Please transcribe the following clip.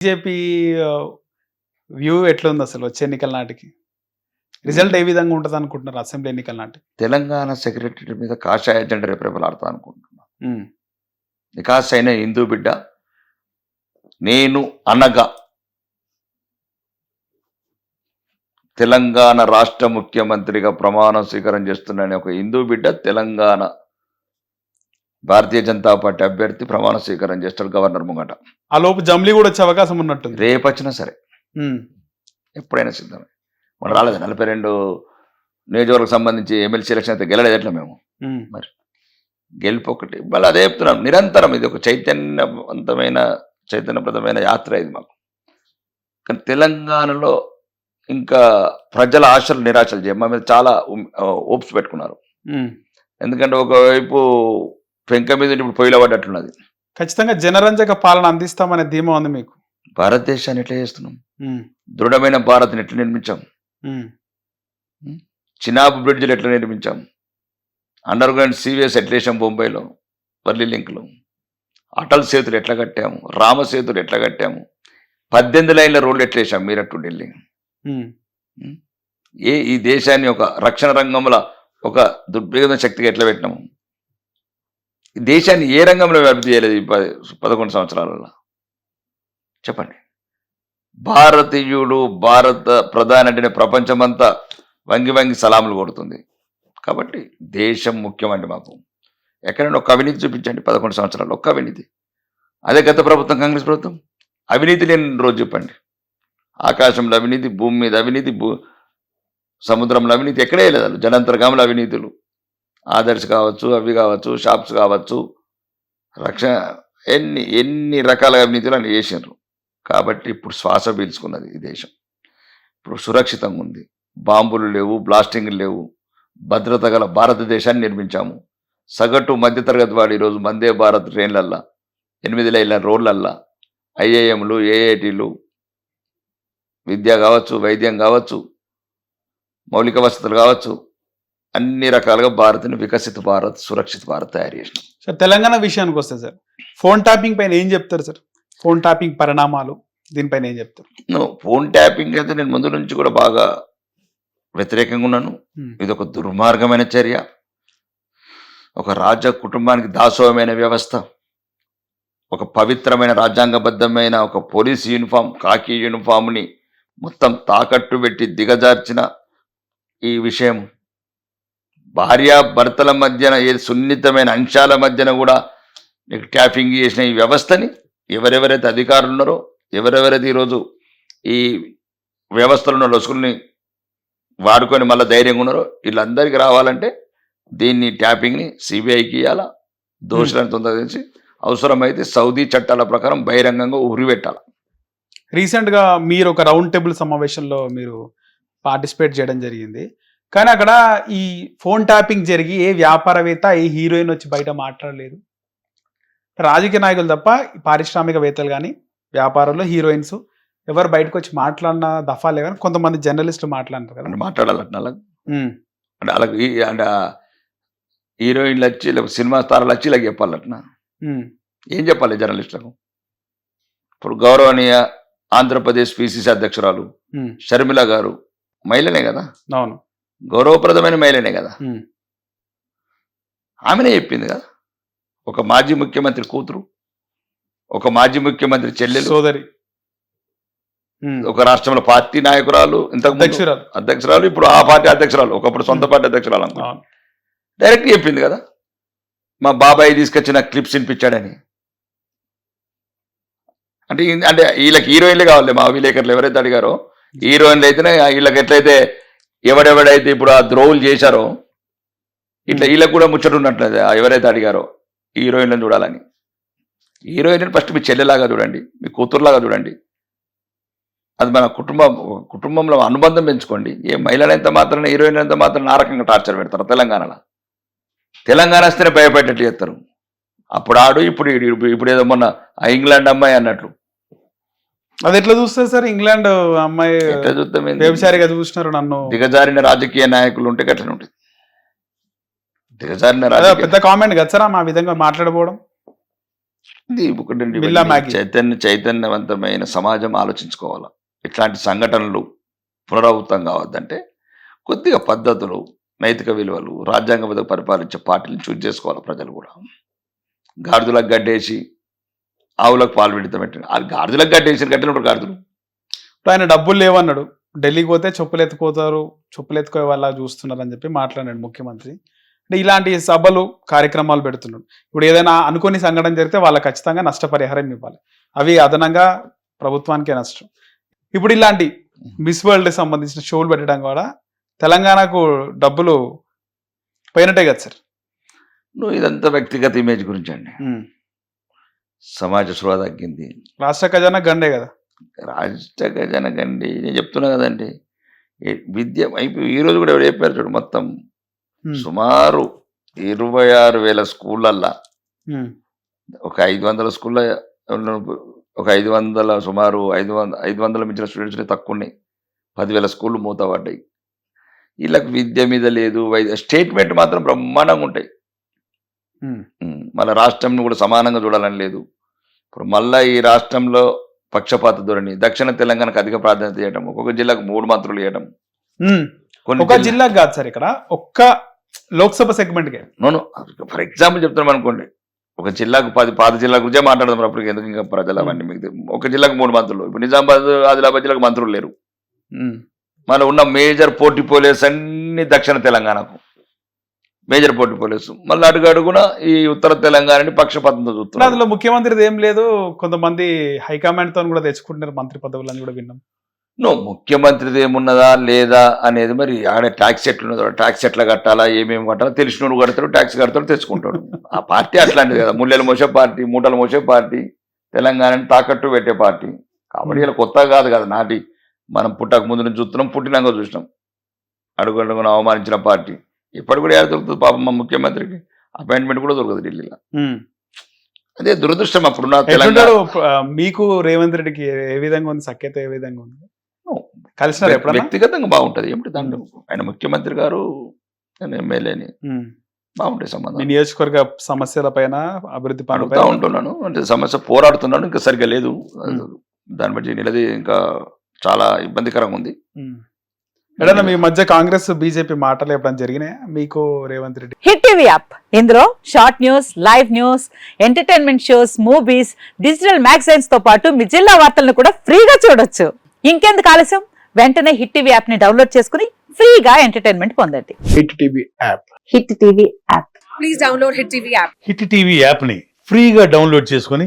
BJP view ఎట్లుంది అసలు వచ్చే ఎన్నికల నాటికి? రిజల్ట్ ఏ విధంగా ఉంటుంది అనుకుంటున్నారు అసెంబ్లీ ఎన్నికల నాటికి? తెలంగాణ సెక్రటరీ మీద కాషాయ జెండా రేపరేపలాడతా అనుకుంటున్నా ఉమ్, నికాస్ అయిన హిందూ బిడ్డ నేను అనగా తెలంగాణ రాష్ట్ర ముఖ్యమంత్రిగా ప్రమాణ స్వీకారం చేస్తున్నాను ఒక హిందూ బిడ్డ తెలంగాణ భారతీయ జనతా పార్టీ అభ్యర్థి ప్రమాణ స్వీకారం చేస్తాడు గవర్నర్ ముంగట. ఆ లోపు జమ్లీ కూడా వచ్చే అవకాశం ఉన్నట్టుంది. రేపు వచ్చినా సరే. ఎప్పుడైనా సిద్ధమే. మనం రాలేదు. నలభై రెండు నియోజకవర్గం సంబంధించి ఎమ్మెల్సీ ఎలక్షన్ అయితే గెలలేదు ఎట్లా మేము? ఉమ్, గెలుపు ఒకటి. మళ్ళీ అదే చెప్తున్నాం నిరంతరం ఇది ఒక చైతన్యవంతమైన చైతన్యప్రదమైన యాత్ర ఇది మాకు. కానీ తెలంగాణలో ఇంకా ప్రజల ఆశలు నిరాశలు చేయ మా మీద చాలా ఓప్స్ పెట్టుకున్నారు. ఎందుకంటే ఒకవైపు పెంక మీద ఇప్పుడు పొయ్యిలో పడ్డట్లున్నది ఖచ్చితంగా జనరంజక పాలన అందిస్తామనే ధీమా ఉంది మీకు. భారతదేశాన్ని ఎట్లా చేస్తున్నాం? దృఢమైన భారత్ని ఎట్లా నిర్మించాం? చినాబ్ బ్రిడ్జ్లు ఎట్లా నిర్మించాం? అండర్ గ్రౌండ్ సీవియస్ ఎట్లా వేసాం బొంబాయిలో? వర్లీ లింక్లో. అటల్ సేతులు ఎట్లా కట్టాము? రామ సేతులు ఎట్లా కట్టాము? పద్దెనిమిది లైన్ల రోడ్లు ఎట్లా వేసాం మీరట్టు ఢిల్లీ? ఏ ఈ దేశాన్ని ఒక రక్షణ రంగంలో ఒక దుర్భేద శక్తిగా ఎట్లా పెట్టినాము? దేశాన్ని ఏ రంగంలో అభివృద్ధి చేయలేదు ఈ పది పదకొండు సంవత్సరాలలో? చెప్పండి. భారతీయుడు భారత ప్రధాని అంటే ప్రపంచమంతా వంగి వంగి సలాములు కొడుతుంది. కాబట్టి దేశం ముఖ్యమండి మాకు. ఎక్కడైనా ఒక అవినీతి చూపించండి పదకొండు సంవత్సరాలు ఒక్క అవినీతి. అదే గత ప్రభుత్వం కాంగ్రెస్ ప్రభుత్వం? అవినీతి లేని రోజు చెప్పండి. ఆకాశంలో అవినీతి భూమి మీద అవినీతి భూ సముద్రంలో అవినీతి ఎక్కడే లేదు అసలు. జనంతర్గాముల అవినీతులు. ఆదర్శ్ కావచ్చు అవి కావచ్చు షాప్స్ కావచ్చు రక్షణ ఎన్ని ఎన్ని రకాల అవినీతులు అని చేసినారు కాబట్టి ఇప్పుడు శ్వాస పీల్చుకున్నది ఈ దేశం. ఇప్పుడు సురక్షితంగా ఉంది. బాంబులు లేవు బ్లాస్టింగ్లు లేవు. భద్రత గల భారతదేశాన్ని నిర్మించాము. సగటు మధ్యతరగతి వాడు ఈరోజు వందే భారత్ ట్రైన్లల్లా ఎనిమిది లైన్ల రోడ్లల్లా ఐఏఎంలు ఏఐటీలు విద్య కావచ్చు వైద్యం కావచ్చు మౌలిక వసతులు కావచ్చు అన్ని రకాలుగా భారత్ని వికసిత భారత్ సురక్షిత భారత్ తయారు చేసినాం సార్ తెలంగాణ విషయానికి వస్తే సార్ ఫోన్ ట్యాపింగ్ పైన ఏం చెప్తారు సార్? ఫోన్ ట్యాపింగ్ పరిణామాలు దీనిపైన ఏం చెప్తారు? ఫోన్ ట్యాపింగ్ అయితే నేను ముందు నుంచి కూడా బాగా వ్యతిరేకంగా ఉన్నాను. ఇది ఒక దుర్మార్గమైన చర్య. ఒక రాజ కుటుంబానికి దాసోహమైన వ్యవస్థ. ఒక పవిత్రమైన రాజ్యాంగబద్ధమైన ఒక పోలీస్ యూనిఫామ్ కాకి యూనిఫామ్ని మొత్తం తాకట్టు పెట్టి దిగజార్చిన ఈ విషయం. భార్య భర్తల మధ్యన ఏ సున్నితమైన అంశాల మధ్యన కూడా నీకు ట్యాపింగ్ చేసిన ఈ వ్యవస్థని ఎవరెవరైతే అధికారులు ఉన్నారో ఎవరెవరైతే ఈరోజు ఈ వ్యవస్థలను లొసుకుల్ని వాడుకొని మళ్ళీ ధైర్యంగా ఉన్నారో వీళ్ళందరికీ రావాలంటే దీన్ని ట్యాపింగ్ని సిబిఐకి ఇవ్వాలా దోషులను తొందరగించి అవసరమైతే సౌదీ చట్టాల ప్రకారం బహిరంగంగా ఉరిపెట్టాలి రీసెంట్గా మీరు ఒక రౌండ్ టేబుల్ సమావేశంలో మీరు పార్టిసిపేట్ చేయడం జరిగింది. కానీ అక్కడ ఈ ఫోన్ ట్యాపింగ్ జరిగి ఏ వ్యాపారవేత్త ఏ హీరోయిన్ వచ్చి బయట మాట్లాడలేదు. రాజకీయ నాయకులు తప్ప పారిశ్రామికవేత్తలు కానీ వ్యాపారంలో హీరోయిన్స్ ఎవరు బయటకు వచ్చి మాట్లాడిన దఫాలే కానీ కొంతమంది జర్నలిస్టులు మాట్లాడారు కదా. అంటే మాట్లాడాలంటే అంటే అలాగ అంటే హీరోయిన్లు వచ్చి లేకపోతే సినిమా తారాలు వచ్చి ఇలా చెప్పాలట్నా ఏం చెప్పాలి జర్నలిస్టులకు? ఇప్పుడు గౌరవనీయ ఆంధ్రప్రదేశ్ పిసిసి అధ్యక్షురాలు షర్మిల గారు మహిళనే కదా? అవును. గౌరవప్రదమైన మహిళనే కదా. ఆమెనే చెప్పింది కదా. ఒక మాజీ ముఖ్యమంత్రి కూతురు ఒక మాజీ ముఖ్యమంత్రి చెల్లెలు సోదరి. ఒక రాష్ట్రంలో పార్టీ నాయకురాలు ఇంతకు అధ్యక్షురాలు. అధ్యక్షురాలు ఇప్పుడు ఆ పార్టీ అధ్యక్షురాలు ఒకప్పుడు సొంత పార్టీ అధ్యక్షురాలు అనుకో. డైరెక్ట్ చెప్పింది కదా. మా బాబాయ్ తీసుకొచ్చిన క్లిప్స్ వినిపించాడని. అంటే అంటే వీళ్ళకి హీరోయిన్లే కావాలి మా విలేకరులు ఎవరైతే అడిగారో హీరోయిన్లు అయితేనే వీళ్ళకి ఎట్లయితే ఎవడెవడైతే ఇప్పుడు ఆ ద్రోవులు చేశారో ఇట్లా వీళ్ళకి కూడా ముచ్చట ఉన్నట్లేదు ఎవరైతే అడిగారో హీరోయిన్లను చూడాలని. హీరోయిన్ ఫస్ట్ మీ చెల్లెలాగా చూడండి మీ కూతురులాగా చూడండి. అది మన కుటుంబం కుటుంబంలో అనుబంధం పెంచుకోండి. ఏ మహిళలు ఎంత మాత్రం హీరోయిన్ ఎంత మాత్రం ఆ రకంగా టార్చర్ పెడతారు తెలంగాణలో? తెలంగాణ వస్తేనే భయపెట్టేట్టు చేస్తారు. అప్పుడు ఆడు ఇప్పుడు ఇప్పుడు ఇప్పుడు ఏదో మొన్న ఆ ఇంగ్లాండ్ అమ్మాయి అన్నట్లు. అది ఎట్లా చూస్తారు సార్? ఇంగ్లాండ్ అమ్మాయి ఎట్లా చూద్దాం? వ్యభిచారిగా చూసినారు నన్ను. దిగజారిన రాజకీయ నాయకులు ఉంటే గట్లనే ఉంటుంది. దిగజారిన రాజకీయ పెద్ద కామెంట్ కదా సార్ ఆ విధంగా మాట్లాడబోవడం? ఇది. చైతన్య చైతన్యవంతమైన సమాజం ఆలోచించుకోవాలి? ఇట్లాంటి సంఘటనలు పునరావృతం కావద్దంటే కొద్దిగా పద్ధతులు నైతిక విలువలు రాజ్యాంగబద్ధ పరిపాలించే పార్టీలను చూజ్ చేసుకోవాలి ప్రజలు కూడా. గాడిదలకు గడ్డేసి ఆవులకు పాలు పెడతాం పెట్టండి ఆ గాడిదలకు గడ్డేసి కట్టినప్పుడు గాడిదలు. ఇప్పుడు ఆయన డబ్బులు లేవన్నాడు. ఢిల్లీకి పోతే చెప్పులు ఎత్తుకోతారు చెప్పులు ఎత్తుకోే వాళ్ళ చూస్తున్నారు అని చెప్పి మాట్లాడాడు ముఖ్యమంత్రి. అంటే ఇలాంటి సభలు కార్యక్రమాలు పెడుతున్నాడు. ఇప్పుడు ఏదైనా అనుకోని సంఘటన జరిగితే వాళ్ళకి ఖచ్చితంగా నష్టపరిహారం ఇవ్వాలి. అవి అదనంగా ప్రభుత్వానికే నష్టం. ఇప్పుడు ఇలాంటి మిస్ వరల్డ్ సంబంధించిన షోలు పెట్టడం కూడా తెలంగాణకు డబ్బులు పోయినట్టే కదా సార్? నువ్వు ఇదంతా వ్యక్తిగత ఇమేజ్ గురించి అండి. సమాజ స్పృహ తగ్గింది. రాష్ట్ర ఖజానా గండే కదా? రాష్ట్ర జనకండి నేను చెప్తున్నా కదండి. విద్య అయిపోయి ఈ రోజు కూడా ఎవరు చెప్పారు చూడు మొత్తం. సుమారు ఇరవై ఆరు వేల స్కూళ్ళల్లో. ఒక ఐదు వందల స్కూళ్ళ ఒక ఐదు వందల సుమారు ఐదు వంద ఐదు వందల మించిన స్టూడెంట్స్ తక్కువ ఉన్నాయి పదివేల స్కూళ్ళు మూతపడ్డాయి. వీళ్ళకి విద్య మీద లేదు. వైద్య స్టేట్మెంట్ మాత్రం బ్రహ్మాండంగా ఉంటాయి. మళ్ళీ రాష్ట్రంను కూడా సమానంగా చూడాలని లేదు. ఇప్పుడు మళ్ళా ఈ రాష్ట్రంలో పక్షపాత ధోరణి దక్షిణ తెలంగాణకు అధిక ప్రాధాన్యత ఇవ్వడం ఒక్కొక్క జిల్లాకు మూడు మంత్రులు ఇవ్వడం ఒక జిల్లాకు కాదు సార్ ఇక్కడ ఒక్క లోక్సభ సెగ్మెంట్కే. నోను ఫర్ ఎగ్జాంపుల్ చెప్తున్నాం అనుకోండి. ఒక జిల్లాకు పది పాత జిల్లా గురించే మాట్లాడదాం అప్పుడు ఎందుకు ఇంకా ప్రజలు అవన్నీ మీకు ఒక జిల్లాకు మూడు మంత్రులు ఇప్పుడు నిజామాబాద్ ఆదిలాబాద్ జిల్లాకు మంత్రులు లేరు. మన ఉన్న మేజర్ పోటీ పోలీస్ అన్ని దక్షిణ తెలంగాణకు. మేజర్ పోటీ పోలీస్. మళ్ళీ అడుగు అడుగున ఈ ఉత్తర తెలంగాణని పక్షపాతంతో చూస్తున్నారు. అందులో ముఖ్యమంత్రిది ఏం లేదు కొంతమంది హైకమాండ్తో కూడా తెచ్చుకుంటున్నారు మంత్రి పదవులని కూడా విన్నాం. నో ముఖ్యమంత్రిది ఏమున్నదా లేదా అనేది మరి ఆడ ట్యాక్స్ ఎట్లున్నదో ట్యాక్స్ ఎట్లా కట్టాలా ఏమేమి కట్టాలా తెలిసినోడు కడతాడు ట్యాక్స్ కడతాడు తెచ్చుకుంటాడు. ఆ పార్టీ అట్లాంటిది కదా ముళ్ళెలు మోసే పార్టీ మూటలు మోసే పార్టీ తెలంగాణని తాకట్టు పెట్టే పార్టీ. కాబట్టి ఇలా కొత్త కాదు కదా నాటి మనం పుట్టక ముందు నుంచి చూస్తున్నాం పుట్టినాక చూసినాం. అడుగు అడుగున అవమానించిన పార్టీ. ఇప్పటి కూడా ఏడ దొరుకుతుంది పాపం మా ముఖ్యమంత్రికి. అపాయింట్మెంట్ కూడా దొరకదు ఢిల్లీలో. అదే దురదృష్టం అప్పుడున్న తెలంగాణ ఎట్లుంటాడు ఆ, మీకు రేవంత్ రెడ్డికి ఏ విధంగా ఉంది? సఖ్యత ఏ విధంగా ఉంది? కలిసినారు ఎప్పుడన్నా? వ్యక్తిగతంగా బాగుంటది. ఏమిటి దాంట్లో? ఆయన ముఖ్యమంత్రి గారు నేను ఎమ్మెల్యేని. బాగుంటాయి సంబంధం నియోజకవర్గ సమస్యల పైన అభివృద్ధి పనులపై ఉంటున్నాను. అంటే సమస్య పోరాడుతున్నాను. ఇంకా సరిగ్గా లేదు. దాన్ని బట్టి నిలది ఇంకా చాలా ఇబ్బందికరంగా ఉంది. ఎడన్నా మీ మధ్య కాంగ్రెస్ బీజేపీ మాటలు ఎప్పుడైనా జరిగినాయా? మీకు Revanth Reddy. Hit TV app. ఇందులో short news live news entertainment shows movies digital మ్యాగజైన్స్తో పాటు మీ జిల్లా వార్తలను కూడా ఫ్రీగా చూడొచ్చు. ఇంకెందుకు ఆలస్యం? వెంటనే హిట్ టీవీ యాప్ని డౌన్లోడ్ చేసుకుని ఫ్రీగా ఎంటర్టైన్మెంట్ పొందండి. Hit TV app. Hit TV app. Please download Hit TV app. Hit TV యాప్ని ఫ్రీగా డౌన్లోడ్ చేసుకొని